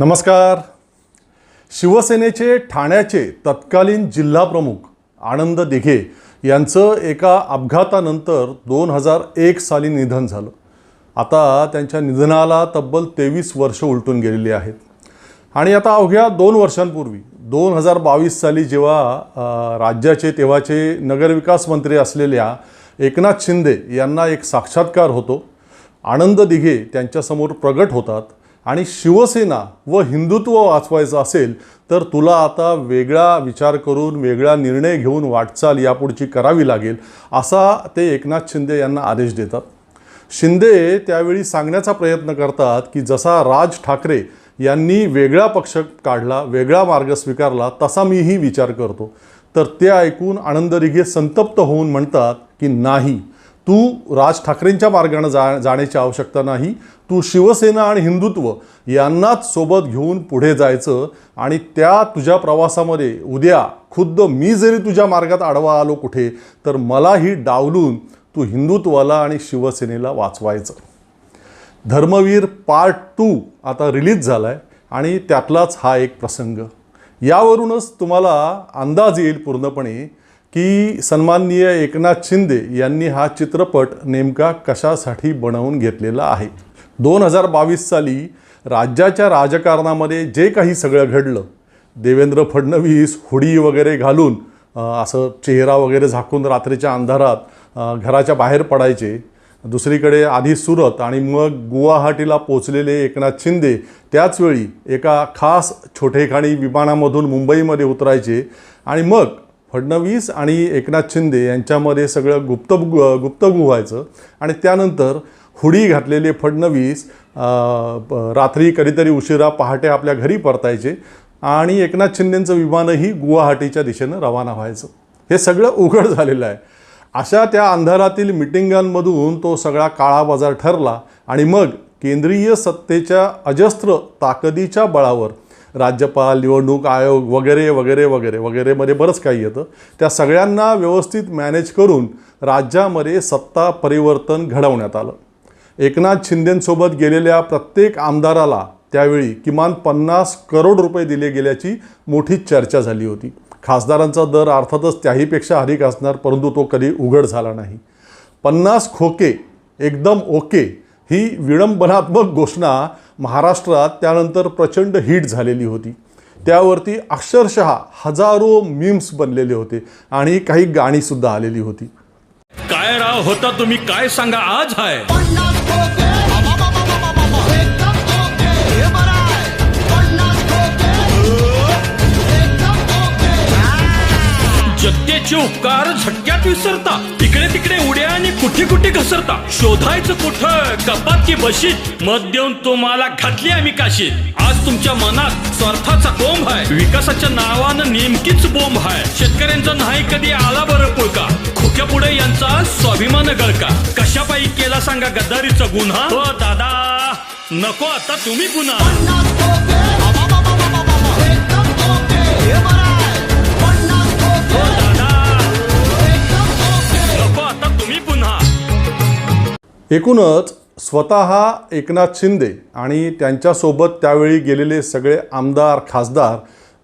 नमस्कार. शिवसेनेचे ठाण्याचे तत्कालीन जिल्हाप्रमुख आनंद दिघे यांचं एका अपघातानंतर दोन हजार एक साली निधन झालं. आता त्यांच्या निधनाला तब्बल तेवीस वर्ष उलटून गेलेली आहेत. आणि आता अवघ्या दोन वर्षांपूर्वी दोन हजार बावीस साली जेव्हा राज्याचे तेव्हाचे नगरविकास मंत्री असलेल्या एकनाथ शिंदे यांना एक साक्षात्कार होतो आनंद दिघे त्यांच्यासमोर प्रगट होतात. आणि शिवसेना व हिंदुत्व वाचवायचं असेल तर तुला आता वेगळा विचार करून वेगळा निर्णय घेऊन वाटचाल यापुढची करावी लागेल असा ते एकनाथ शिंदे यांना आदेश देतात. शिंदे त्यावेळी सांगण्याचा प्रयत्न करतात की जसा राज ठाकरे यांनी वेगळा पक्ष काढला वेगळा मार्ग स्वीकारला तसा मीही विचार करतो. तर ते ऐकून आनंद रिघे संतप्त होऊन म्हणतात की नाही तू राज ठाकरेंच्या मार्गानं जा जाण्याची आवश्यकता नाही. तू शिवसेना आणि हिंदुत्व यांनाच सोबत घेऊन पुढे जायचं आणि त्या तुझ्या प्रवासामध्ये उद्या खुद्द मी जरी तुझ्या मार्गात आडवा आलो कुठे तर मलाही डावलून तू हिंदुत्वाला आणि शिवसेनेला वाचवायचं. धर्मवीर पार्ट टू आता रिलीज झाला आहे आणि त्यातलाच हा एक प्रसंग. यावरूनच तुम्हाला अंदाज येईल पूर्णपणे की सन्माननीय एकनाथ शिंदे यांनी हा चित्रपट नेमका कशासाठी बनवून घेतलेला आहे? दोन हजार बावीस साली राज्याच्या राजकारणामध्ये जे काही सगळं घडलं देवेंद्र फडणवीस हुडी वगैरे घालून असं चेहरा वगैरे झाकून रात्रीच्या अंधारात घराच्या बाहेर पडायचे. दुसरीकडे आधी सुरत आणि मग गुवाहाटीला पोचलेले एकनाथ शिंदे त्याचवेळी एका खास छोटेखाणी विमानामधून मुंबईमध्ये उतरायचे आणि मग फडणवीस आणि एकनाथ शिंदे यांच्यामध्ये सगळं गुप्त गुप्तगु व्हायचं. आणि त्यानंतर हुडी घातलेले फडणवीस रात्री कधीतरी उशिरा पहाटे आपल्या घरी परतायचे आणि एकनाथ शिंदेंचं विमानही गुवाहाटीच्या दिशेनं रवाना व्हायचं. हे सगळं उघड झालेलं आहे. अशा त्या अंधारातील मिटिंगांमधून तो सगळा काळा बाजार ठरला आणि मग केंद्रीय सत्तेच्या अजस्त्र ताकदीच्या बळावर राज्यपाल निवडणूक आयोग वगैरे वगैरे वगैरे वगैरेमध्ये बरंच काही येतं. त्या सगळ्यांना व्यवस्थित मॅनेज करून राज्यामध्ये सत्ता परिवर्तन घडवण्यात आलं. एकनाथ शिंदेंसोबत गेलेल्या प्रत्येक आमदाराला त्यावेळी किमान पन्नास करोड रुपये दिले गेल्याची मोठी चर्चा झाली होती. खासदारांचा दर अर्थातच त्याहीपेक्षा अधिक असणार परंतु तो कधी उघड झाला नाही. पन्नास खोके एकदम ओके ही विडंबनात्मक घोषणा महाराष्ट्रात त्यानंतर प्रचंड हिट झालेली होती. त्यावरती अक्षरशः हजारो मीम्स बनलेले होते आणि काही गाणीसुद्धा आलेली होती. काय राव होता तुम्ही? काय सांगा? आज हाय. सत्तेचे उपकार झटक्यात विसरता. इकडे तिकडे उड्या आणि कुठे कुठे घसरता. शोधायचं कुठं? कपात की बशीत? मत देऊन तुम्हाला घातली आम्ही काशीत आज तुमच्या मनात स्वार्थाचा कोंब आहे. विकासाच्या नावानं नेमकीच बोंब आहे. शेतकऱ्यांचा नाही कधी आला बरं पुळका. खोक्या पुढे यांचा स्वाभिमान गळका. कशापायी केला सांगा गद्दारीचा गुन्हा? हो दादा. नको आता तुम्ही गुन्हा. एकूणच स्वतः एकनाथ शिंदे आणि त्यांच्यासोबत त्यावेळी गेलेले सगळे आमदार खासदार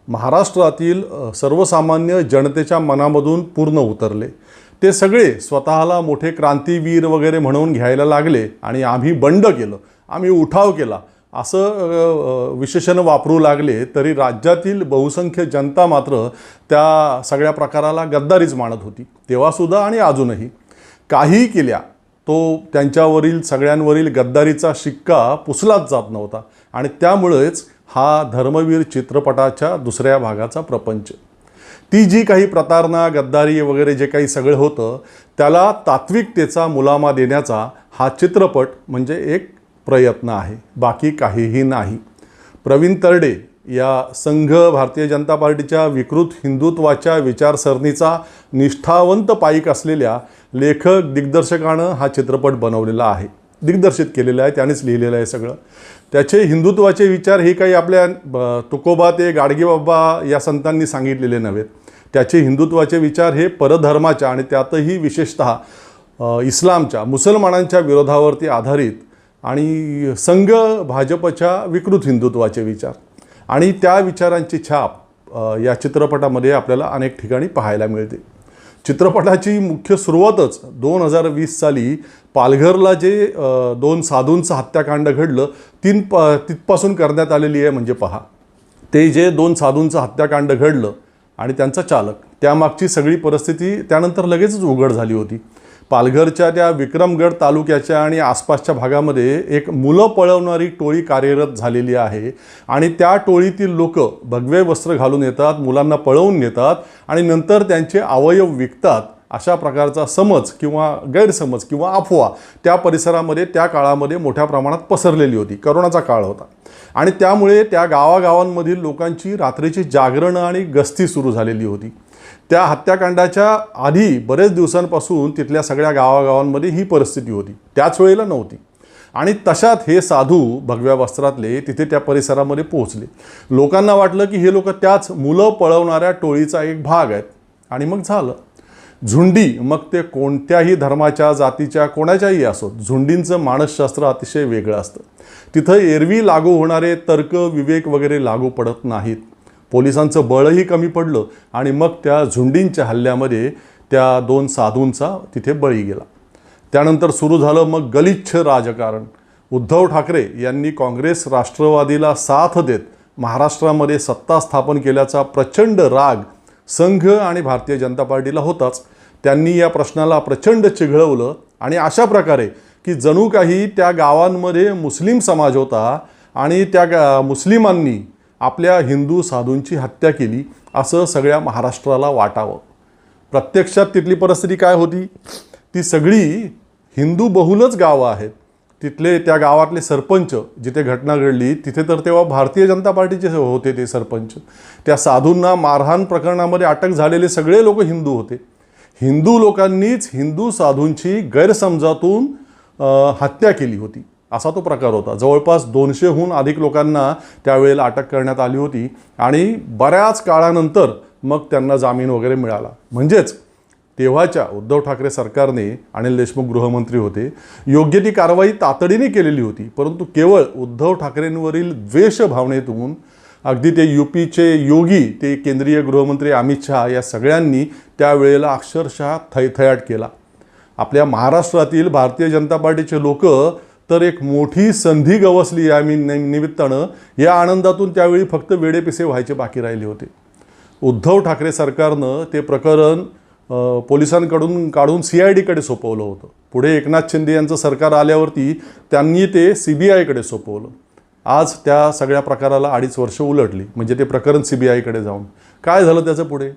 महाराष्ट्रातील सर्वसामान्य जनतेच्या मनामधून पूर्ण उतरले. ते सगळे स्वतःला मोठे क्रांतीवीर वगैरे म्हणून घ्यायला लागले आणि आम्ही बंड केलं. आम्ही उठाव केला. असं विशेषण वापरू लागले तरी राज्यातील बहुसंख्य जनता मात्र त्या सगळ्या प्रकाराला गद्दारीच मानत होती. तेव्हासुद्धा आणि अजूनही. काही केल्या तो त्यांच्यावरील सगळ्यांवरील गद्दारीचा शिक्का पुसलाच जात नव्हता. आणि त्यामुळेच हा धर्मवीर चित्रपटाच्या दुसऱ्या भागाचा प्रपंच. ती जी काही प्रतारणा गद्दारी वगैरे जे काही सगळं होतं त्याला तात्विकतेचा मुलामा देण्याचा हा चित्रपट म्हणजे एक प्रयत्न आहे. बाकी काहीही नाही. प्रवीण तरडे या संघ भारतीय जनता पार्टीच्या विकृत हिंदुत्वाच्या विचारसरणीचा निष्ठावंत पाईक असलेल्या लेखक दिग्दर्शकानं हा चित्रपट बनवलेला आहे. दिग्दर्शित केलेलं आहे त्यानेच लिहिलेलं आहे सगळं. त्याचे हिंदुत्वाचे विचार हे काही आपल्या ब- तुकोबा ते गाडगेबाबा या संतांनी सांगितलेले नव्हेत त्याचे हिंदुत्वाचे विचार हे परधर्माच्या आणि त्यातही विशेषतः इस्लामच्या मुसलमानांच्या विरोधावरती आधारित आणि संघ भाजपच्या विकृत हिंदुत्वाचे विचार. आणि त्या विचारांची छाप या चित्रपटामध्ये आपल्याला अनेक ठिकाणी पाहायला मिळते. चित्रपटाची मुख्य सुरुवातच दोन हजार वीस साली पालघरला जे दोन साधूंचं हत्याकांड घडलं तीन प तिथपासून करण्यात आलेली आहे म्हणजे पहा. ते जे दोन साधूंचं हत्याकांड घडलं आणि त्यांचा चालक त्यामागची सगळी परिस्थिती त्यानंतर लगेचच उघड झाली होती. पालघरच्या त्या विक्रमगड तालुक्याच्या आणि आसपासच्या भागामध्ये एक मुलं पळवणारी टोळी कार्यरत झालेली आहे. आणि त्या टोळीतील लोक भगवे वस्त्र घालून येतात मुलांना पळवून नेतात आणि नंतर त्यांचे अवयव विकतात. अशा प्रकारचा समज किंवा गैरसमज किंवा अफवा त्या परिसरामध्ये त्या काळामध्ये मोठ्या प्रमाणात पसरलेली होती. करोनाचा काळ होता. आणि त्यामुळे त्या गावागावांमधील लोकांची रात्रीची जागरणं आणि गस्ती सुरू झालेली होती. त्या हत्याकांडाच्या आधी बरेच दिवसांपासून तिथल्या सगळ्या गावागावांमध्ये ही परिस्थिती होती. त्याच वेळेला नव्हती. आणि तशात हे साधू भगव्या वस्त्रातले तिथे त्या परिसरामध्ये पोहोचले. लोकांना वाटलं की हे लोक त्याच मुलं पळवणाऱ्या टोळीचा एक भाग आहेत. आणि मग झालं. झुंडी मग ते कोणत्याही धर्माच्या जातीच्या कोणाच्याही असोत झुंडींचं मानसशास्त्र अतिशय वेगळं असतं. तिथं एरवी लागू होणारे तर्क विवेक वगैरे लागू पडत नाहीत. पोलिसांचं बळही कमी पडलं आणि मग त्या झुंडींच्या हल्ल्यामध्ये त्या दोन साधूंचा तिथे बळी गेला. त्यानंतर सुरू झालं मग गलिच्छ राजकारण. उद्धव ठाकरे यांनी काँग्रेस राष्ट्रवादीला साथ देत महाराष्ट्रामध्ये सत्ता स्थापन केल्याचा प्रचंड राग संघ आणि भारतीय जनता पार्टीला होताच. त्यांनी या प्रश्नाला प्रचंड चिघळवलं आणि अशा प्रकारे की जणू काही त्या गावांमध्ये मुस्लिम समाज होता आणि त्या गा मुस्लिमांनी आपल्या हिंदू साधूंची हत्या केली असं सगळ्या महाराष्ट्राला वाटावं. प्रत्यक्षात तिथली परिस्थिती काय होती? ती सगळी हिंदू बहुलच गावं आहेत. तिथले त्या गावातले सरपंच जिथे घटना घडली तिथे तर तेव्हा भारतीय जनता पार्टीचे होते ते सरपंच. त्या साधूंना मारहाण प्रकरणामध्ये अटक झालेले सगळे लोक हिंदू होते. हिंदू लोकांनीच हिंदू साधूंची गैरसमजातून हत्या केली होती. असा तो प्रकार होता. जवळपास दोनशेहून अधिक लोकांना त्यावेळेला अटक करण्यात आली होती आणि बऱ्याच काळानंतर मग त्यांना जामीन वगैरे मिळाला. म्हणजेच तेव्हाच्या उद्धव ठाकरे सरकारने अनिल देशमुख गृहमंत्री होते. योग्य ती कारवाई तातडीने केलेली होती परंतु केवळ उद्धव ठाकरेंवरील द्वेष भावनेतून अगदी ते युपीचे योगी ते केंद्रीय गृहमंत्री अमित शहा या सगळ्यांनी त्यावेळेला अक्षरशः थैथयाट केला. आपल्या महाराष्ट्रातील भारतीय जनता पार्टीचे लोक तर एक मोठी संधी गवसली या मी- निमित्तानं. या आनंदातून त्यावेळी फक्त वेडेपिसे व्हायचे बाकी राहिले होते. उद्धव ठाकरे सरकारनं ते प्रकरण पोलिसांकडून काढून सी आय डीकडे सोपवलं होतं. पुढे एकनाथ शिंदे यांचं सरकार आल्यावरती त्यांनी ते सी बी आयकडे सोपवलं. आज त्या सगळ्या प्रकाराला अडीच वर्ष उलटली. म्हणजे ते प्रकरण सी बी आयकडे जाऊन. काय झालं त्याचं पुढे?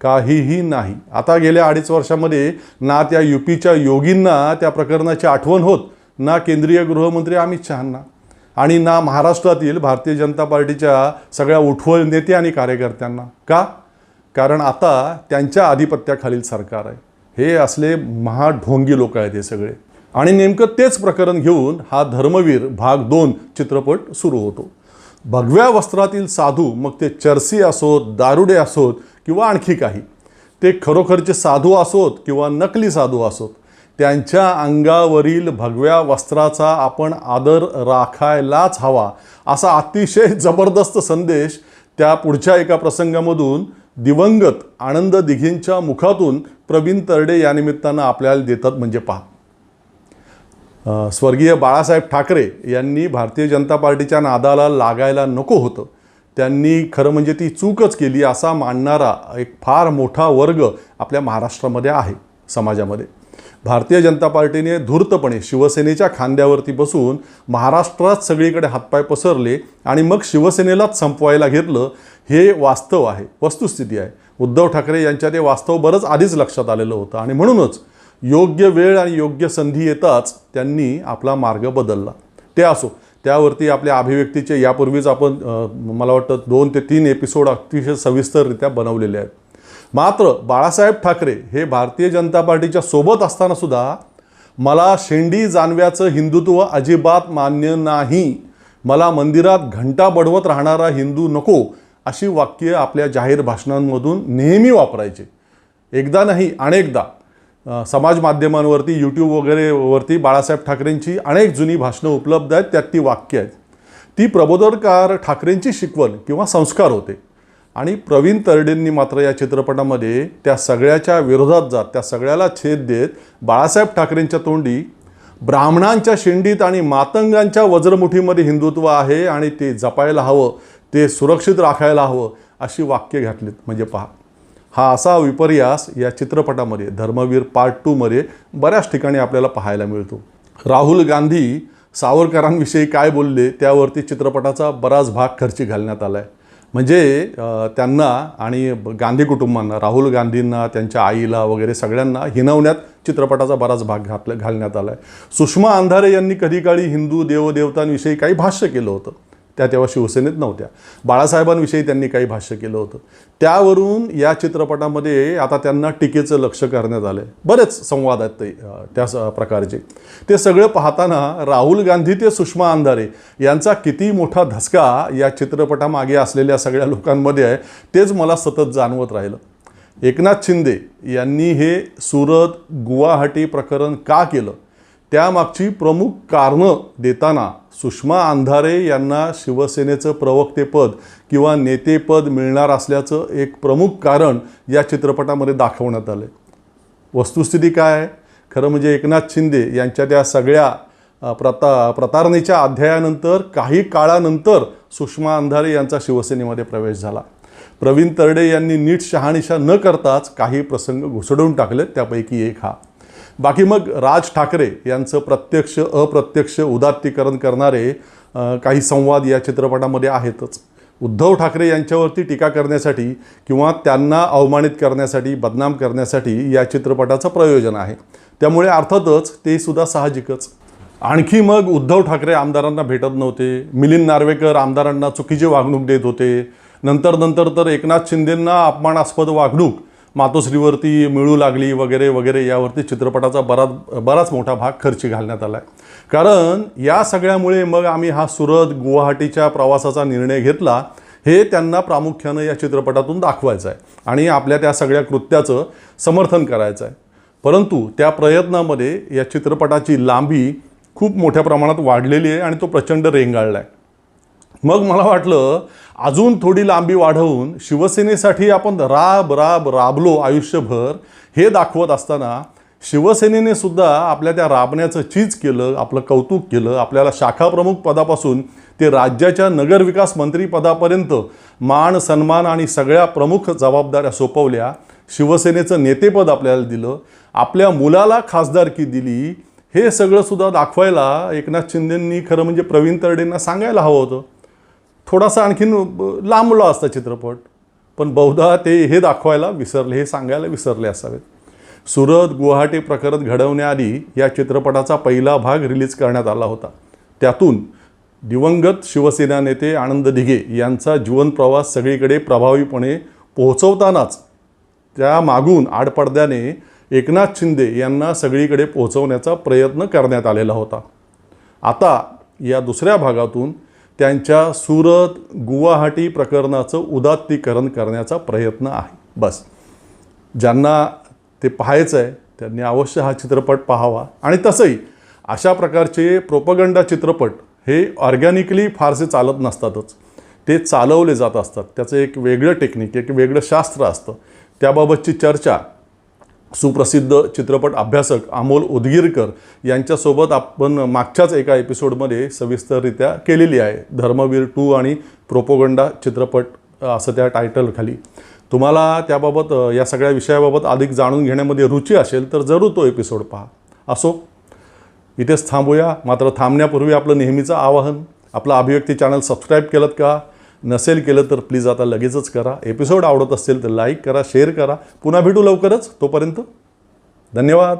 काहीही नाही. आता गेल्या अडीच वर्षामध्ये ना त्या युपीच्या योगींना त्या प्रकरणाची आठवण होत. ना केंद्रीय गृहमंत्री अमित शहांना आणि ना महाराष्ट्रातील भारतीय जनता पार्टीच्या सगळ्या उठवळ नेते आणि कार्यकर्त्यांना. का? कारण आता त्यांच्या आधिपत्याखालील सरकार आहे. हे असले महाढोंगी लोक आहेत हे सगळे. आणि नेमकं तेच प्रकरण घेऊन हा धर्मवीर भाग दोन चित्रपट सुरू होतो. भगव्या वस्त्रातील साधू मग ते चर्सी असोत दारुडे असोत किंवा आणखी काही. ते खरोखरचे साधू असोत किंवा नकली साधू असोत. त्यांच्या अंगावरील भगव्या वस्त्राचा आपण आदर राखायलाच हवा असा अतिशय जबरदस्त संदेश त्या पुढच्या एका प्रसंगामधून दिवंगत आनंद दिघींच्या मुखातून प्रवीण तरडे या निमित्तानं आपल्याला देतात म्हणजे पहा. स्वर्गीय बाळासाहेब ठाकरे यांनी भारतीय जनता पार्टीच्या नादाला लागायला नको होतं. त्यांनी खरं म्हणजे ती चूकच केली असा मानणारा एक फार मोठा वर्ग आपल्या महाराष्ट्रामध्ये आहे समाजामध्ये. भारतीय जनता पार्टीने धूर्तपणे शिवसेनेच्या खांद्यावरती बसून महाराष्ट्रात सगळीकडे हातपाय पसरले आणि मग शिवसेनेलाच संपवायला घेतलं हे वास्तव आहे वस्तुस्थिती आहे. उद्धव ठाकरे यांच्या ते वास्तव बरंच आधीच लक्षात आलेलं होतं आणि म्हणूनच योग्य वेळ आणि योग्य संधी येताच त्यांनी आपला मार्ग बदलला. ते असो त्यावरती आपल्या अभिव्यक्तीचे यापूर्वीच आपण मला वाटतं दोन ते तीन एपिसोड अतिशय सविस्तररित्या बनवलेले आहेत. मात्र बाळासाहेब ठाकरे हे भारतीय जनता पार्टीच्या सोबत असतानासुद्धा मला शेंडी जानव्याचं हिंदुत्व अजिबात मान्य नाही. मला मंदिरात घंटा बडवत राहणारा हिंदू नको अशी वाक्य आपल्या जाहीर भाषणांमधून नेहमी वापरायचे. एकदा नाही अनेकदा. समाज माध्यमांवरती यूट्यूब वगैरेवरती बाळासाहेब ठाकरेंची अनेक जुनी भाषणं उपलब्ध आहेत त्यात ती वाक्य आहेत. ती प्रबोधनकार ठाकरेंची शिकवण किंवा संस्कार होते. आणि प्रवीण तरडेंनी मात्र या चित्रपटामध्ये त्या सगळ्याच्या विरोधात जात त्या सगळ्याला छेद देत बाळासाहेब ठाकरेंच्या तोंडी ब्राह्मणांच्या शेंडीत आणि मातंगांच्या वज्रमुठीमध्ये हिंदुत्व आहे आणि ते जपायला हवं ते सुरक्षित राखायला हवं अशी वाक्य घातलीत. म्हणजे पहा हा असा विपर्यास या चित्रपटामध्ये धर्मवीर पार्ट टूमध्ये बऱ्याच ठिकाणी आपल्याला पाहायला मिळतो. राहुल गांधी सावरकरांविषयी काय बोलले त्यावरती चित्रपटाचा बराच भाग खर्ची घालण्यात आला आहे म्हणजे त्यांना आणि गांधी कुटुंबांना राहुल गांधींना त्यांच्या आईला वगैरे सगळ्यांना हिनवण्यात चित्रपटाचा बराच भाग घातला घालण्यात आला आहे सुषमा अंधारे यांनी कधी काळी हिंदू देवदेवतांविषयी काही भाष्य केलं होतं. त्या तेव्हा शिवसेनेत नव्हत्या. बाळासाहेबांविषयी त्यांनी काही भाष्य केलं होतं. त्यावरून या चित्रपटामध्ये आता त्यांना टीकेचं लक्ष करण्यात आलं आहे बरेच संवाद आहेत ते त्या प्रकारचे. ते सगळं पाहताना राहुल गांधी ते सुषमा अंधारे यांचा किती मोठा धसका या चित्रपटामागे असलेल्या सगळ्या लोकांमध्ये आहे तेच मला सतत जाणवत राहिलं. एकनाथ शिंदे यांनी हे सुरत गुवाहाटी प्रकरण का केलं? त्यामागची प्रमुख कारणं देताना सुषमा अंधारे यांना शिवसेनेचं प्रवक्तेपद किंवा नेतेपद मिळणार असल्याचं एक प्रमुख कारण या चित्रपटामध्ये दाखवण्यात आलं आहे वस्तुस्थिती काय आहे? खरं म्हणजे एकनाथ शिंदे यांच्या त्या सगळ्या प्रता प्रतारणेच्या अध्यायानंतर काही काळानंतर सुषमा अंधारे यांचा शिवसेनेमध्ये प्रवेश झाला. प्रवीण तरडे यांनी नीट शहानिशा न करताच काही प्रसंग घुसडून टाकले त्यापैकी एक हा. बाकी मग राज ठाकरे यांचं प्रत्यक्ष अप्रत्यक्ष उदात्तीकरण करणारे काही संवाद या चित्रपटामध्ये आहेतच. उद्धव ठाकरे यांच्यावरती टीका करण्यासाठी किंवा त्यांना अवमानित करण्यासाठी बदनाम करण्यासाठी या चित्रपटाचं प्रयोजन आहे. त्यामुळे अर्थातच ते सुद्धा साहजिकच. आणखी मग उद्धव ठाकरे आमदारांना भेटत नव्हते. मिलिंद नार्वेकर आमदारांना चुकीची वागणूक देत होते. नंतर नंतर तर एकनाथ शिंदेंना अपमानास्पद वागणूक मातोश्रीवरती मिळू लागली वगैरे वगैरे यावरती चित्रपटाचा बराच बराच मोठा भाग खर्ची घालण्यात आला आहे कारण या सगळ्यामुळे मग आम्ही हा सुरत गुवाहाटीच्या प्रवासाचा निर्णय घेतला हे त्यांना प्रामुख्यानं या चित्रपटातून दाखवायचं आहे आणि आपल्या त्या सगळ्या कृत्याचं समर्थन करायचं आहे परंतु त्या प्रयत्नामध्ये या चित्रपटाची लांबी खूप मोठ्या प्रमाणात वाढलेली आहे आणि तो प्रचंड रेंगाळला आहे मग मला वाटलं अजून थोडी लांबी वाढवून शिवसेनेसाठी आपण राब राब राबलो आयुष्यभर हे दाखवत असताना शिवसेनेने सुद्धा आपल्या त्या राबण्याचं चीज केलं आपलं कौतुक केलं. आपल्याला शाखाप्रमुख पदापासून ते राज्याच्या नगरविकास मंत्रीपदापर्यंत मान सन्मान आणि सगळ्या प्रमुख जबाबदाऱ्या सोपवल्या. शिवसेनेचं नेतेपद आपल्याला दिलं. आपल्या मुलाला खासदारकी दिली. हे सगळं सुद्धा दाखवायला एकनाथ शिंदेंनी खरं म्हणजे प्रवीण तरडेंना सांगायला हवं होतं. थोडासा आणखीन लांबला असता चित्रपट पण बहुधा ते हे दाखवायला विसरले हे सांगायला विसरले असावेत. सुरत गुवाहाटी प्रकरण घडवण्याआधी या चित्रपटाचा पहिला भाग रिलीज करण्यात आला होता. त्यातून दिवंगत शिवसेना नेते आनंद दिघे यांचा जीवनप्रवास सगळीकडे प्रभावीपणे पोहोचवतानाच त्या मागून आडपडद्याने एकनाथ शिंदे यांना सगळीकडे पोहोचवण्याचा प्रयत्न करण्यात आलेला होता. आता या दुसऱ्या भागातून त्यांच्या सुरत गुवाहाटी प्रकरणाचं उदात्तीकरण करण्याचा प्रयत्न आहे. बस. ज्यांना ते पाहायचं आहे त्यांनी अवश्य हा चित्रपट पाहावा. आणि तसंही अशा प्रकारचे प्रोपगंडा चित्रपट हे ऑर्गॅनिकली फारसे चालत नसतातच. ते चालवले जात असतात. त्याचं एक वेगळं टेक्निक एक वेगळं शास्त्र असतं. त्याबाबतची चर्चा सुप्रसिद्ध चित्रपट अभ्यासक अमोल उदगीरकर यांच्यासोबत आपण मागच्याच एका एपिसोडमध्ये सविस्तररित्या केलेली आहे. धर्मवीर टू आणि प्रोपोगंडा चित्रपट असं त्या टायटलखाली. तुम्हाला त्याबाबत या सगळ्या विषयाबाबत अधिक जाणून घेण्यामध्ये रुची असेल तर जरूर तो एपिसोड पहा. असो इथेच थांबूया. मात्र थांबण्यापूर्वी आपलं नेहमीचं आवाहन आपलं अभिव्यक्ती चॅनल सबस्क्राईब केलं का? नसेल केलं तर प्लीज आता लगेचच करा. एपिसोड आवडत असेल तर लाईक करा शेअर करा. पुन्हा भेटू लवकरच. तोपर्यंत धन्यवाद.